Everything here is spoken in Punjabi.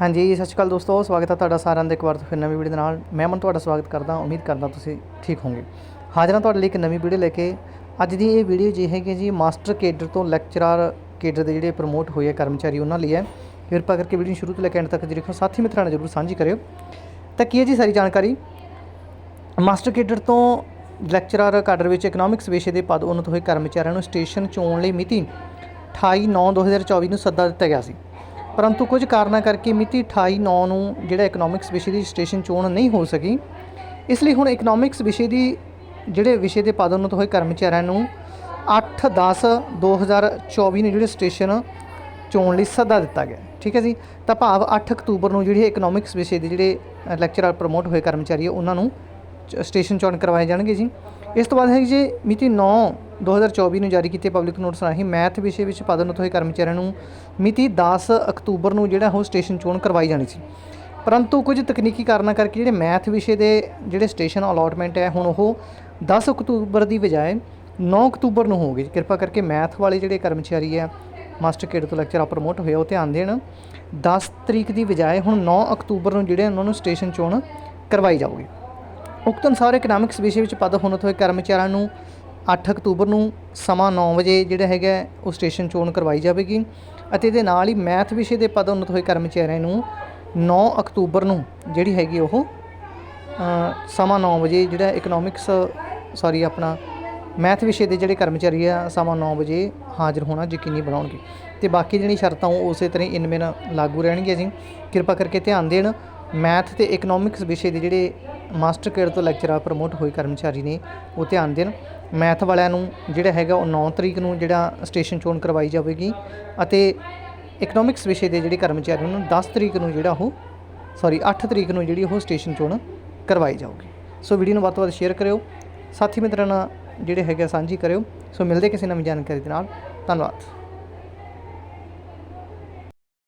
ਹਾਂਜੀ, ਸਤਿ ਸ਼੍ਰੀ ਅਕਾਲ ਦੋਸਤੋ, ਸਵਾਗਤ ਹੈ ਤੁਹਾਡਾ ਸਾਰਿਆਂ ਦਾ ਇੱਕ ਵਾਰ ਫਿਰ ਨਵੀਂ ਵੀਡੀਓ ਦੇ ਨਾਲ। ਮੈਂ ਮਨ ਤੁਹਾਡਾ ਸਵਾਗਤ ਕਰਦਾ, ਉਮੀਦ ਕਰਦਾ ਤੁਸੀਂ ਠੀਕ ਹੋਵੋਗੇ। ਹਾਜ਼ਰਾਂ ਤੁਹਾਡੇ ਲਈ ਇੱਕ ਨਵੀਂ ਵੀਡੀਓ ਲੈ ਕੇ। ਅੱਜ ਦੀ ਇਹ ਵੀਡੀਓ ਜੀ ਹੈਗੀ ਜੀ ਮਾਸਟਰ ਕੇਡਰ ਤੋਂ ਲੈਕਚਰਰ ਕੇਡਰ ਦੇ ਜਿਹੜੇ ਪ੍ਰਮੋਟ ਹੋਏ ਆ ਕਰਮਚਾਰੀ, ਉਹਨਾਂ ਲਈ ਹੈ। ਕਿਰਪਾ ਕਰਕੇ ਵੀਡੀਓ ਨੂੰ ਸ਼ੁਰੂ ਤੋਂ ਲੈ ਕੇ ਐਂਡ ਤੱਕ ਦੇਖੋ, ਸਾਥੀ ਮਿੱਤਰਾਂ ਨਾਲ ਜ਼ਰੂਰ ਸਾਂਝੀ ਕਰਿਓ। ਤਾਂ ਕੀ ਹੈ ਜੀ ਸਾਰੀ ਜਾਣਕਾਰੀ? ਮਾਸਟਰ ਕੇਡਰ ਤੋਂ ਲੈਕਚਰਰ ਕਾਡਰ ਵਿੱਚ ਇਕਨੋਮਿਕਸ ਵਿਸ਼ੇ ਦੇ ਪਦ ਉન્નਤ ਹੋਏ ਕਰਮਚਾਰੀਆਂ ਨੂੰ ਸਟੇਸ਼ਨ ਚੋਣ ਲਈ ਮਿਤੀ 28/9/2024 ਨੂੰ ਸੱਦਾ ਦਿੱਤਾ ਗਿਆ ਸੀ। ਪਰੰਤੂ ਕੁਝ ਕਾਰਨਾਂ ਕਰਕੇ ਮਿਤੀ 28/9 ਨੂੰ ਜਿਹੜਾ ਇਕਨੋਮਿਕਸ ਵਿਸ਼ੇ ਦੀ ਸਟੇਸ਼ਨ ਚੋਣ ਨਹੀਂ ਹੋ ਸਕੀ। ਇਸ ਲਈ ਹੁਣ ਇਕਨੋਮਿਕਸ ਵਿਸ਼ੇ ਦੀ ਜਿਹੜੇ ਵਿਸ਼ੇ ਦੇ ਪਦ ਹੋਏ ਕਰਮਚਾਰੀਆਂ ਨੂੰ 8/10/2024 ਨੂੰ ਜਿਹੜੇ ਸਟੇਸ਼ਨ ਚੋਣ ਲਈ ਸੱਦਾ ਦਿੱਤਾ ਗਿਆ। ਠੀਕ ਹੈ ਜੀ? ਤਾਂ ਭਾਵ 8 ਅਕਤੂਬਰ ਨੂੰ ਜਿਹੜੇ ਇਕਨੋਮਿਕਸ ਵਿਸ਼ੇ ਦੇ ਜਿਹੜੇ ਲੈਕਚਰਰ ਪ੍ਰਮੋਟ ਹੋਏ ਕਰਮਚਾਰੀ ਆ, ਉਹਨਾਂ ਨੂੰ ਚ- ਸਟੇਸ਼ਨ ਚੋਣ ਕਰਵਾਏ ਜਾਣਗੇ ਜੀ। ਇਸ ਤੋਂ ਬਾਅਦ ਹੈ ਜੀ ਮਿਤੀ 9 2024 ਨੂੰ ਜਾਰੀ ਕੀਤੇ ਪਬਲਿਕ ਨੋਟਿਸ ਰਾਹੀਂ ਮੈਥ ਵਿਸ਼ੇ ਵਿੱਚ ਪਦੋન્નਤ ਹੋਏ ਕਰਮਚਾਰੀਆਂ ਨੂੰ ਮਿਤੀ 10 ਅਕਤੂਬਰ ਨੂੰ ਜਿਹੜਾ ਉਹ ਸਟੇਸ਼ਨ ਚੋਣ ਕਰਵਾਈ ਜਾਣੀ ਸੀ। ਪਰੰਤੂ ਕੁਝ ਤਕਨੀਕੀ ਕਾਰਨਾਂ ਕਰਕੇ ਜਿਹੜੇ ਮੈਥ ਵਿਸ਼ੇ ਦੇ ਜਿਹੜੇ ਸਟੇਸ਼ਨ ਅਲਾਟਮੈਂਟ ਹੈ, ਹੁਣ ਉਹ 10 ਅਕਤੂਬਰ ਦੀ ਬਜਾਏ 9 ਅਕਤੂਬਰ ਨੂੰ ਹੋਊਗੀ ਕਿਰਪਾ ਕਰਕੇ ਮੈਥ ਵਾਲੇ ਜਿਹੜੇ ਕਰਮਚਾਰੀ ਹੈ, ਮਾਸਟਰ ਕੇਡ ਤੋਂ ਲੈਕਚਰ ਆ ਪ੍ਰਮੋਟ ਹੋਏ ਉਹ ਧਿਆਨ ਦੇਣ। 10 ਤਰੀਕ ਦੀ ਬਜਾਏ ਹੁਣ 9 ਅਕਤੂਬਰ ਨੂੰ ਜਿਹੜੇ ਉਹਨਾਂ ਨੂੰ ਸਟੇਸ਼ਨ ਚੋਣ ਕਰਵਾਈ ਜਾਊਗੀ। ਉਕਤ ਅਨੁਸਾਰ ਇਕਨੋਮਿਕਸ ਵਿਸ਼ੇ ਵਿੱਚ ਪਦ ਹੋਣ ਹੋਏ ਕਰਮਚਾਰੀਆਂ ਨੂੰ ਅੱਠ ਅਕਤੂਬਰ ਨੂੰ ਸਮਾਂ 9 ਵਜੇ ਜਿਹੜਾ ਹੈਗਾ ਉਹ ਸਟੇਸ਼ਨ ਚੋਣ ਕਰਵਾਈ ਜਾਵੇਗੀ ਅਤੇ ਇਹਦੇ ਨਾਲ ਹੀ ਮੈਥ ਵਿਸ਼ੇ ਦੇ ਪਦ ਉન્નਤ ਹੋਏ ਕਰਮਚਾਰੀਆਂ ਨੂੰ 9 ਅਕਤੂਬਰ ਨੂੰ ਜਿਹੜੀ ਹੈਗੀ ਉਹ ਸਮਾਂ 9 ਵਜੇ ਜਿਹੜਾ ਇਕਨੋਮਿਕਸ ਸੌਰੀ ਆਪਣਾ ਮੈਥ ਵਿਸ਼ੇ ਦੇ ਜਿਹੜੇ ਕਰਮਚਾਰੀ ਆ, ਸਮਾਂ 9 ਵਜੇ ਹਾਜ਼ਰ ਹੋਣਾ ਯਕੀਨੀ ਬਣਾਉਣਗੇ। ਤੇ ਬਾਕੀ ਜਿਹੜੀ ਸ਼ਰਤਾਂ ਉਹ ਉਸੇ ਤਰ੍ਹਾਂ ਹੀ ਇਨਮੇਨ ਲਾਗੂ ਰਹਿਣਗੀਆਂ ਜੀ। ਕਿਰਪਾ ਕਰਕੇ ਧਿਆਨ ਦੇਣ, ਮੈਥ ਤੇ ਇਕਨੋਮਿਕਸ ਵਿਸ਼ੇ ਦੇ ਜਿਹੜੇ ਮਾਸਟਰ ਕੇਅਰ ਤੋਂ ਲੈਕਚਰਰ ਪ੍ਰਮੋਟ ਹੋਏ ਕਰਮਚਾਰੀ ਨੇ ਉਹ ਧਿਆਨ ਦੇਣ। ਮੈਥ ਵਾਲਿਆਂ ਨੂੰ ਜਿਹੜਾ ਹੈਗਾ ਉਹ 9 ਤਰੀਕ ਨੂੰ ਜਿਹੜਾ ਸਟੇਸ਼ਨ ਚੋਣ ਕਰਵਾਈ ਜਾਵੇਗੀ ਅਤੇ ਇਕਨੋਮਿਕਸ ਵਿਸ਼ੇ ਦੇ ਜਿਹੜੇ ਕਰਮਚਾਰੀ ਨੂੰ 10 ਤਰੀਕ ਨੂੰ ਜਿਹੜਾ ਉਹ ਸੌਰੀ 8 ਤਰੀਕ ਨੂੰ ਜਿਹੜੀ ਉਹ ਸਟੇਸ਼ਨ ਚੋਣ ਕਰਵਾਈ ਜਾਊਗੀ। ਸੋ ਵੀਡੀਓ ਨੂੰ ਵੱਧ ਤੋਂ ਵੱਧ ਸ਼ੇਅਰ ਕਰਿਓ। ਸਾਥੀ ਮਿੱਤਰਾਂ ਨਾਲ ਜਿਹੜੇ ਹੈਗੇ ਆ ਸਾਂਝੀ ਕਰਿਓ। ਸੋ ਮਿਲਦੇ ਕਿਸੇ ਨਵੀਂ ਜਾਣਕਾਰੀ ਦੇ ਨਾਲ। ਧੰਨਵਾਦ।